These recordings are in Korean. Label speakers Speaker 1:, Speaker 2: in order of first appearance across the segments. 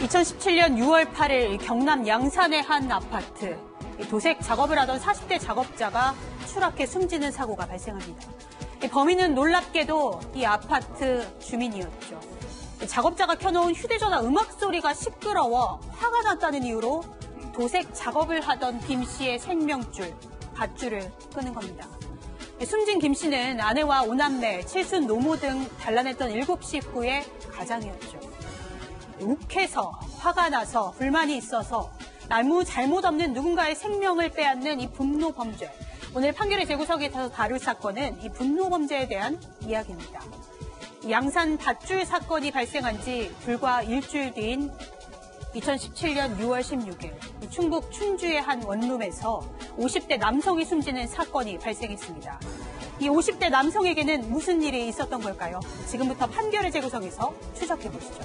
Speaker 1: 2017년 6월 8일 경남 양산의 한 아파트. 도색 작업을 하던 40대 작업자가 추락해 숨지는 사고가 발생합니다. 범인은 놀랍게도 이 아파트 주민이었죠. 작업자가 켜놓은 휴대전화 음악 소리가 시끄러워 화가 났다는 이유로 도색 작업을 하던 김 씨의 생명줄, 밧줄을 끄는 겁니다. 숨진 김 씨는 아내와 오남매, 칠순 노모 등 단란했던 일곱 식구의 가장이었죠. 욱해서 화가 나서 불만이 있어서 아무 잘못 없는 누군가의 생명을 빼앗는 이 분노 범죄. 오늘 판결의 재구성에서 다룰 사건은 이 분노 범죄에 대한 이야기입니다. 양산 밧줄 사건이 발생한 지 불과 일주일 뒤인 2017년 6월 16일 충북 춘주의 한 원룸에서 50대 남성이 숨지는 사건이 발생했습니다. 이 50대 남성에게는 무슨 일이 있었던 걸까요? 지금부터 판결의 재구성에서 추적해 보시죠.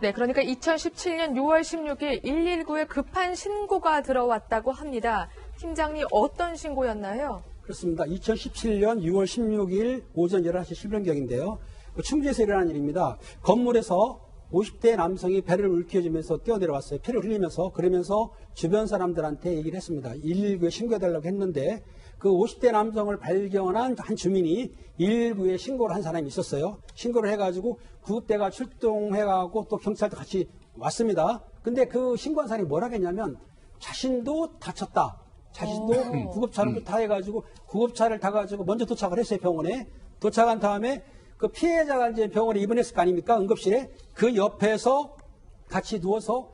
Speaker 2: 네, 그러니까 2017년 6월 16일 119에 급한 신고가 들어왔다고 합니다. 팀장님 어떤 신고였나요?
Speaker 3: 그렇습니다. 2017년 6월 16일 오전 11시 10분경인데요. 충주에서 일어난 일입니다. 건물에서 50대 남성이 배를 울켜주면서 뛰어내려왔어요. 피를 흘리면서 그러면서 주변 사람들한테 얘기를 했습니다. 119에 신고해달라고 했는데 그 50대 남성을 발견한 한 주민이 119에 신고를 한 사람이 있었어요. 신고를 해가지고 구급대가 출동해가고 또 경찰도 같이 왔습니다. 근데 그 신고한 사람이 뭐라 했냐면 자신도 다쳤다. 자신도 구급차를 타해가지고 구급차를 타가지고 먼저 도착을 했어요 병원에 도착한 다음에 그 피해자가 이제 병원에 입원했을 거 아닙니까 응급실에 그 옆에서 같이 누워서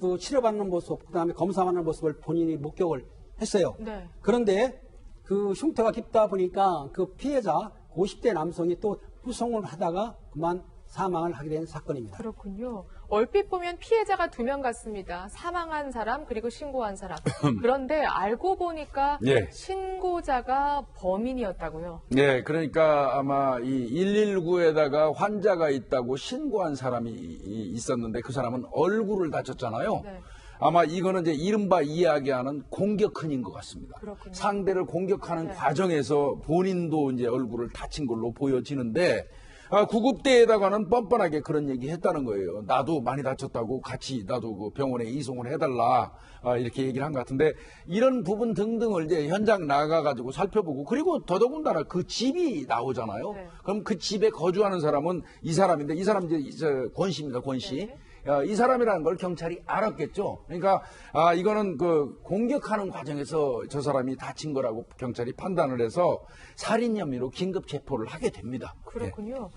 Speaker 3: 그 치료받는 모습 그다음에 검사하는 모습을 본인이 목격을 했어요.
Speaker 2: 네.
Speaker 3: 그런데 그 흉터가 깊다 보니까 그 피해자 50대 남성이 또 후송을 하다가 그만 사망을 하게 된 사건입니다.
Speaker 2: 그렇군요. 얼핏 보면 피해자가 두 명 같습니다. 사망한 사람 그리고 신고한 사람. 그런데 알고 보니까
Speaker 4: 예.
Speaker 2: 신고자가 범인이었다고요.
Speaker 4: 네, 그러니까 아마 이 119에다가 환자가 있다고 신고한 사람이 이- 있었는데 그 사람은 얼굴을 다쳤잖아요.
Speaker 2: 네.
Speaker 4: 아마 이거는 이제 이른바 이야기하는 공격흔인 것 같습니다.
Speaker 2: 그렇군요.
Speaker 4: 상대를 공격하는
Speaker 2: 네.
Speaker 4: 과정에서 본인도 이제 얼굴을 다친 걸로 보여지는데 아, 구급대에다가는 뻔뻔하게 그런 얘기 했다는 거예요. 나도 많이 다쳤다고 같이 나도 그 병원에 이송을 해달라 아, 이렇게 얘기를 한 것 같은데 이런 부분 등등을 이제 현장 나가가지고 살펴보고 그리고 더더군다나 그 집이 나오잖아요.
Speaker 2: 네.
Speaker 4: 그럼 그 집에 거주하는 사람은 이 사람인데 이 사람 이제 저 권씨입니다. 권씨.
Speaker 2: 네.
Speaker 4: 어, 이 사람이라는 걸 경찰이 알았겠죠. 그러니까 아 이거는 그 공격하는 과정에서 저 사람이 다친 거라고 경찰이 판단을 해서 살인 혐의로 긴급 체포를 하게 됩니다.
Speaker 2: 그렇군요.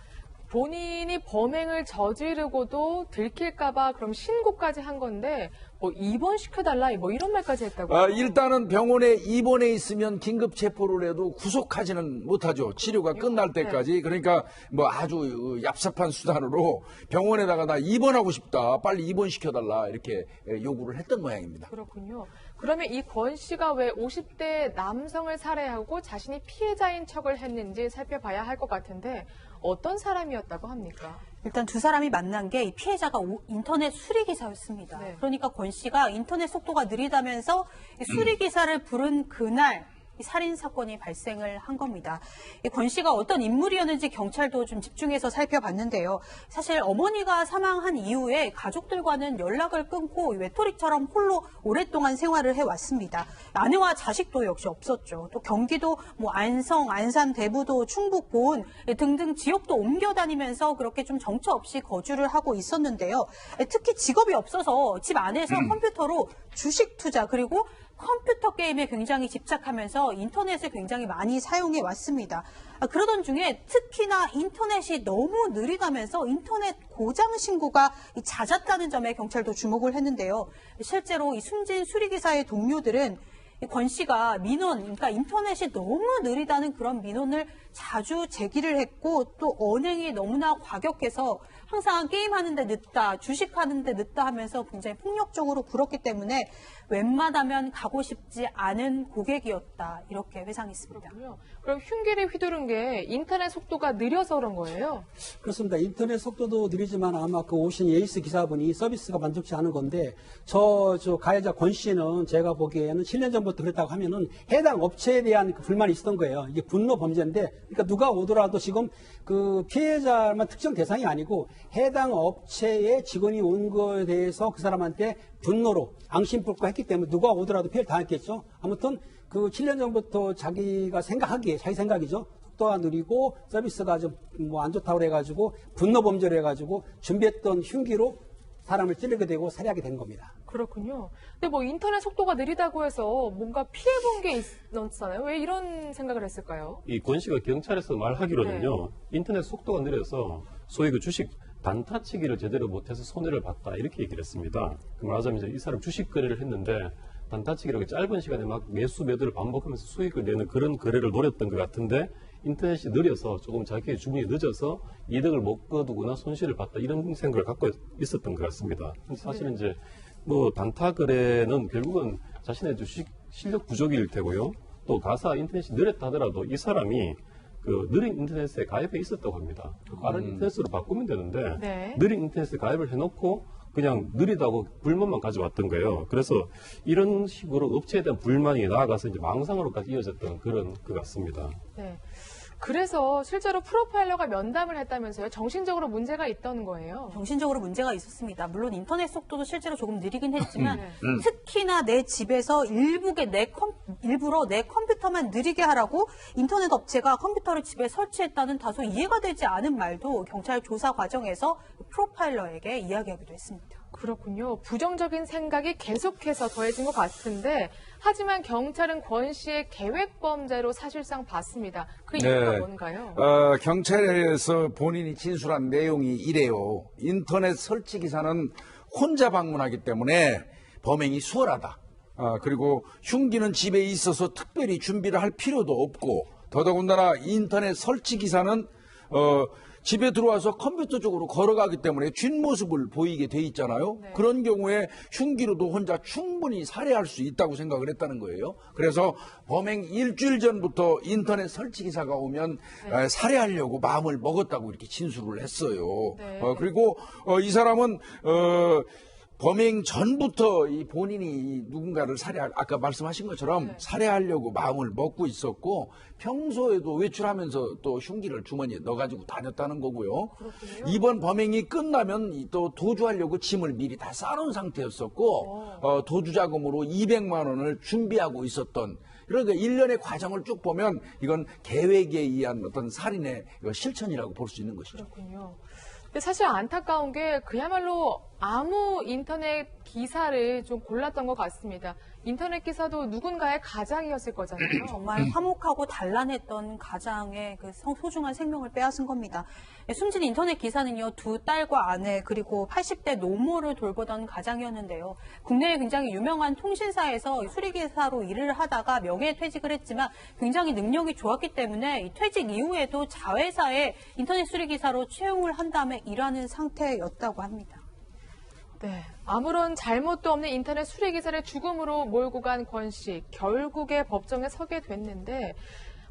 Speaker 2: 본인이 범행을 저지르고도 들킬까봐 그럼 신고까지 한 건데 뭐 입원시켜달라 뭐 이런 말까지 했다고.
Speaker 4: 아, 일단은 병원에 입원해 있으면 긴급 체포를 해도 구속하지는 못하죠. 치료가 끝날 때까지. 그러니까 뭐 아주 어, 얍삽한 수단으로 병원에다가 나 입원하고 싶다. 빨리 입원시켜달라. 이렇게 예, 요구를 했던 모양입니다.
Speaker 2: 그렇군요. 그러면 이 권 씨가 왜 50대 남성을 살해하고 자신이 피해자인 척을 했는지 살펴봐야 할 것 같은데 어떤 사람이었다고 합니까?
Speaker 1: 일단 두 사람이 만난 게 이 피해자가 오- 인터넷 수리기사였습니다.
Speaker 2: 네.
Speaker 1: 그러니까 권 씨가 인터넷 속도가 느리다면서 이 수리기사를 부른 그날 이 살인 사건이 발생을 한 겁니다. 이권 씨가 어떤 인물이었는지 경찰도 좀 집중해서 살펴봤는데요. 사실 어머니가 사망한 이후에 가족들과는 연락을 끊고 외톨이처럼 홀로 오랫동안 생활을 해왔습니다. 아내와 자식도 역시 없었죠. 또 경기도 뭐 안성, 안산, 대부도, 충북, 보은 등등 지역도 옮겨 다니면서 그렇게 좀 정처 없이 거주를 하고 있었는데요. 특히 직업이 없어서 집 안에서 컴퓨터로 주식 투자 그리고 컴퓨터 게임에 굉장히 집착하면서 인터넷을 굉장히 많이 사용해 왔습니다. 아, 그러던 중에 특히나 인터넷이 너무 느리다면서 인터넷 고장 신고가 이 잦았다는 점에 경찰도 주목을 했는데요. 실제로 이 숨진 수리기사의 동료들은 이 권 씨가 민원, 그러니까 인터넷이 너무 느리다는 그런 민원을 자주 제기를 했고 또 언행이 너무나 과격해서 항상 게임하는데 늦다, 주식하는데 늦다 하면서 굉장히 폭력적으로 굴었기 때문에 웬만하면 가고 싶지 않은 고객이었다 이렇게 회상했습니다.
Speaker 2: 그렇군요. 그럼 흉기를 휘두른 게 인터넷 속도가 느려서 그런 거예요?
Speaker 3: 그렇습니다. 인터넷 속도도 느리지만 아마 그 오신 예이스 기사분이 서비스가 만족치 않은 건데 저, 저 가해자 권 씨는 제가 보기에는 7년 전부터 전부터 그랬다고 하면은 해당 업체에 대한 그 불만이 있었던 거예요. 이게 분노 범죄인데, 그러니까 누가 오더라도 지금 그 피해자만 특정 대상이 아니고 해당 업체의 직원이 온 거에 대해서 그 사람한테 분노로 앙심풀고 했기 때문에 누가 오더라도 피해를 당했겠죠. 아무튼 그 7년 전부터 자기가 생각하기에 자기 생각이죠. 속도가 느리고 서비스가 좀 뭐 안 좋다고 그래가지고 분노 범죄를 해가지고 준비했던 흉기로 사람을 찌르게 되고 살해하게 된 겁니다.
Speaker 2: 그렇군요. 근데 뭐 인터넷 속도가 느리다고 해서 뭔가 피해 본 게 있었잖아요. 왜 이런 생각을 했을까요?
Speaker 5: 이 권 씨가 경찰에서 말하기로는요, 인터넷 속도가 느려서 소위 그 주식 단타치기를 제대로 못해서 손해를 봤다 이렇게 얘기를 했습니다. 그 말하자면 이제 이 사람 주식 거래를 했는데 단타치기라고 짧은 시간에 막 매수 매도를 반복하면서 수익을 내는 그런 거래를 노렸던 것 같은데 인터넷이 느려서 조금 자기의 주문이 늦어서 이득을 못 거두거나 손실을 봤다 이런 생각을 갖고 있었던 것 같습니다. 사실은 이제 뭐 단타 거래는 결국은 자신의 주식 실력 부족일 테고요. 또 가사 인터넷이 느렸다 하더라도 이 사람이 그 느린 인터넷에 가입해 있었다고 합니다. 그 빠른 인터넷으로 바꾸면 되는데
Speaker 2: 네.
Speaker 5: 느린 인터넷에 가입을 해놓고 그냥 느리다고 불만만 가져왔던 거예요. 그래서 이런 식으로 업체에 대한 불만이 나아가서 이제 망상으로까지 이어졌던 그런 것 같습니다.
Speaker 2: 네. 그래서 실제로 프로파일러가 면담을 했다면서요. 정신적으로 문제가 있던 거예요.
Speaker 1: 정신적으로 문제가 있었습니다. 물론 인터넷 속도도 실제로 조금 느리긴 했지만
Speaker 2: 네.
Speaker 1: 특히나 내 집에서 일부게 내 컴, 일부러 내 컴퓨터만 느리게 하라고 인터넷 업체가 컴퓨터를 집에 설치했다는 다소 이해가 되지 않은 말도 경찰 조사 과정에서 프로파일러에게 이야기하기도 했습니다.
Speaker 2: 그렇군요. 부정적인 생각이 계속해서 더해진 것 같은데 하지만 경찰은 권 씨의 계획 범죄로 사실상 봤습니다. 그 이유가
Speaker 4: 네.
Speaker 2: 뭔가요?
Speaker 4: 어, 경찰에서 본인이 진술한 내용이 이래요. 인터넷 설치 기사는 혼자 방문하기 때문에 범행이 수월하다. 아, 그리고 흉기는 집에 있어서 특별히 준비를 할 필요도 없고 더더군다나 인터넷 설치 기사는 어, 집에 들어와서 컴퓨터 쪽으로 걸어가기 때문에 뒷모습을 보이게 돼 있잖아요.
Speaker 2: 네.
Speaker 4: 그런 경우에 흉기로도 혼자 충분히 살해할 수 있다고 생각을 했다는 거예요. 그래서 범행 일주일 전부터 인터넷 설치 기사가 오면
Speaker 2: 네.
Speaker 4: 에, 살해하려고 마음을 먹었다고 이렇게 진술을 했어요.
Speaker 2: 네.
Speaker 4: 어, 그리고 어, 이 사람은 어, 범행 전부터 이 본인이 이 누군가를 살해 아까 말씀하신 것처럼
Speaker 2: 네.
Speaker 4: 살해하려고 마음을 먹고 있었고 평소에도 외출하면서 또 흉기를 주머니에 넣어가지고 다녔다는 거고요.
Speaker 2: 그렇군요.
Speaker 4: 이번 범행이 끝나면 이또 도주하려고 짐을 미리 다 싸놓은 상태였었고 어, 도주 자금으로 200만 원을 준비하고 있었던 그러니까 일련의 과정을 쭉 보면 이건 계획에 의한 어떤 살인의 실천이라고 볼 수 있는 것이죠.
Speaker 2: 그렇군요. 근데 사실 안타까운 게 그야말로 아무 인터넷 기사를 좀 골랐던 것 같습니다. 인터넷 기사도 누군가의 가장이었을 거잖아요.
Speaker 1: 정말 화목하고 단란했던 가장의 그 성- 소중한 생명을 빼앗은 겁니다. 예, 숨진 인터넷 기사는요, 두 딸과 아내, 그리고 80대 노모를 돌보던 가장이었는데요. 국내에 굉장히 유명한 통신사에서 수리기사로 일을 하다가 명예퇴직을 했지만 굉장히 능력이 좋았기 때문에 이 퇴직 이후에도 자회사에 인터넷 수리기사로 채용을 한 다음에 일하는 상태였다고 합니다.
Speaker 2: 네. 아무런 잘못도 없는 인터넷 수리 기사를 죽음으로 몰고 간 권 씨. 결국에 법정에 서게 됐는데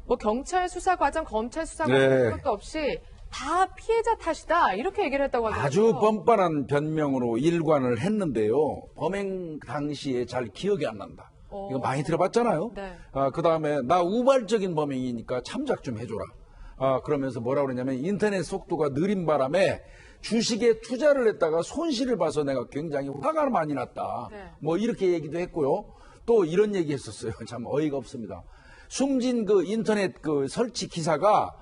Speaker 2: 뭐 경찰 수사 과정, 검찰 수사 과정
Speaker 4: 네.
Speaker 2: 것도 없이 다 피해자 탓이다. 이렇게 얘기를 했다고 하더라고요.
Speaker 4: 아주 뻔뻔한 변명으로 일관을 했는데요. 범행 당시에 잘 기억이 안 난다.
Speaker 2: 어.
Speaker 4: 이거 많이 들어봤잖아요.
Speaker 2: 네.
Speaker 4: 아, 그 다음에 나 우발적인 범행이니까 참작 좀 해줘라. 아, 그러면서 뭐라 그러냐면 인터넷 속도가 느린 바람에 주식에 투자를 했다가 손실을 봐서 내가 굉장히 화가 많이 났다.
Speaker 2: 네.
Speaker 4: 뭐 이렇게 얘기도 했고요. 또 이런 얘기 했었어요. 참 어이가 없습니다. 숨진 그 인터넷 그 설치 기사가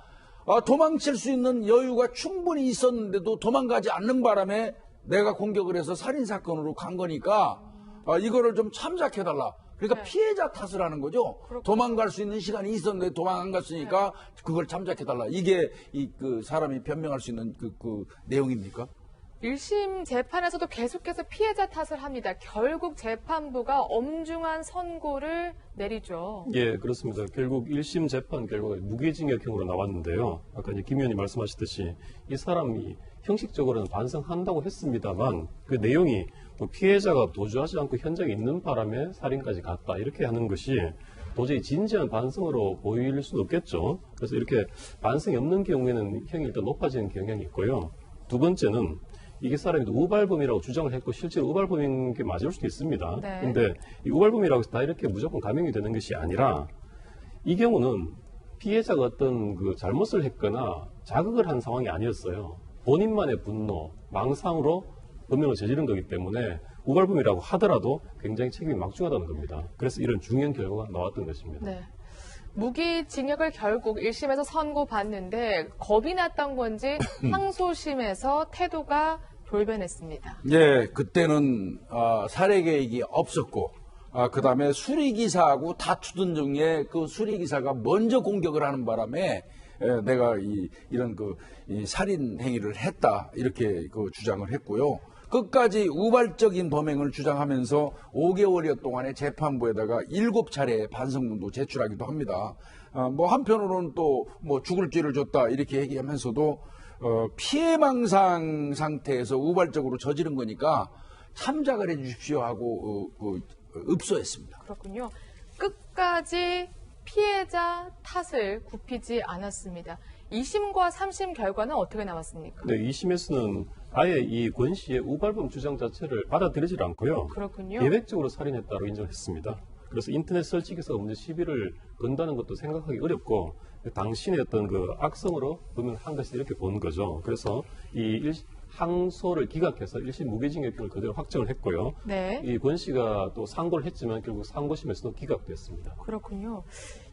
Speaker 4: 아, 도망칠 수 있는 여유가 충분히 있었는데도 도망가지 않는 바람에 내가 공격을 해서 살인 사건으로 간 거니까 아, 이거를 좀 참작해달라. 그러니까
Speaker 2: 네.
Speaker 4: 피해자 탓을 하는 거죠. 도망갈 수 있는 시간이 있었는데 도망 안 갔으니까 그걸 참작해달라. 이게 이 그 사람이 변명할 수 있는 그, 그 내용입니까?
Speaker 2: 1심 재판에서도 계속해서 피해자 탓을 합니다. 결국 재판부가 엄중한 선고를 내리죠.
Speaker 5: 예, 그렇습니다. 결국 1심 재판 결과가 무기징역형으로 나왔는데요. 아까 이제 김 의원이 말씀하셨듯이 이 사람이 형식적으로는 반성한다고 했습니다만 그 내용이 뭐 피해자가 도주하지 않고 현장에 있는 바람에 살인까지 갔다 이렇게 하는 것이 도저히 진지한 반성으로 보일 수는 없겠죠. 그래서 이렇게 반성이 없는 경우에는 형이 일단 높아지는 경향이 있고요. 두 번째는 이게 사람이 우발범이라고 주장을 했고 실제로 우발범인 게 맞을 수도 있습니다.
Speaker 2: 네.
Speaker 5: 근데 이 우발범이라고 해서 다 이렇게 무조건 감형이 되는 것이 아니라 이 경우는 피해자가 어떤 그 잘못을 했거나 자극을 한 상황이 아니었어요. 본인만의 분노, 망상으로 범행을 저지른 거기 때문에 우발범이라고 하더라도 굉장히 책임이 막중하다는 겁니다. 그래서 이런 중요한 결과가 나왔던 것입니다.
Speaker 2: 네. 무기징역을 결국 1심에서 선고받는데 겁이 났던 건지 항소심에서 태도가 돌변했습니다.
Speaker 4: 예, 그때는 아, 살해 계획이 없었고, 아, 그 다음에 수리기사하고 다투던 중에 그 수리기사가 먼저 공격을 하는 바람에 예, 내가 이, 이런 그, 이 살인 행위를 했다. 이렇게 그 주장을 했고요. 끝까지 우발적인 범행을 주장하면서 5개월여 동안에 재판부에다가 7차례 반성문도 제출하기도 합니다. 아, 뭐 한편으로는 또 뭐 죽을 죄를 줬다 이렇게 얘기하면서도 어, 피해망상 상태에서 우발적으로 저지른 거니까 참작을 해 주십시오 하고 어, 그, 어, 읍소했습니다.
Speaker 2: 그렇군요. 끝까지 피해자 탓을 굽히지 않았습니다. 2심과 3심 결과는 어떻게 나왔습니까?
Speaker 5: 네, 2심에서는 아예 이 권 씨의 우발범 주장 자체를 받아들이질 않고요.
Speaker 2: 그렇군요.
Speaker 5: 계획적으로 살인했다고 인정했습니다. 그래서 인터넷 설치기사가 문제 시비를 건다는 것도 생각하기 어렵고 당신의 어떤 그 악성으로 범행을 한 것이 이렇게 보는 거죠. 그래서 이 일- 항소를 기각해서 1심 무기징역형을 그대로 확정을 했고요.
Speaker 2: 네.
Speaker 5: 이권 씨가 또 상고를 했지만 결국 상고심에서도 기각됐습니다.
Speaker 2: 그렇군요.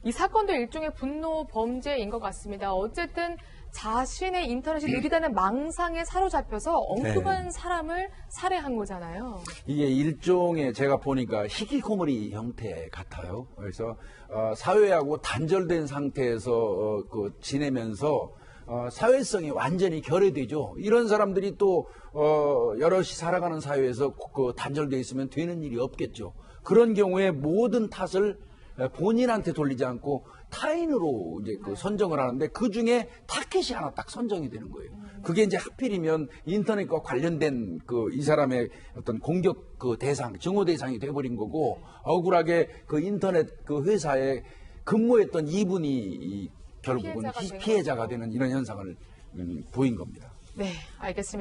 Speaker 2: 이 사건도 일종의 분노 범죄인 것 같습니다. 어쨌든 자신의 인터넷이 느리다는 망상에 사로잡혀서 엉뚱한 사람을 살해한 거잖아요.
Speaker 4: 이게 일종의 제가 보니까 희귀코머리 형태 같아요. 그래서 어, 사회하고 단절된 상태에서 어, 그 지내면서 어, 사회성이 완전히 결여되죠. 이런 사람들이 또 어, 여럿이 살아가는 사회에서 그 단절돼 있으면 되는 일이 없겠죠. 그런 경우에 모든 탓을 본인한테 돌리지 않고 타인으로 이제 그 선정을 하는데 그 중에 타켓이 하나 딱 선정이 되는 거예요. 그게 이제 하필이면 인터넷과 관련된 그 이 사람의 어떤 공격 그 대상, 증오 대상이 돼버린 거고 억울하게 그 인터넷 그 회사에 근무했던 이분이 이 결국은
Speaker 2: 피해자가
Speaker 4: 피해자가. 되는 이런 현상을 음, 보인 겁니다.
Speaker 2: 네, 알겠습니다.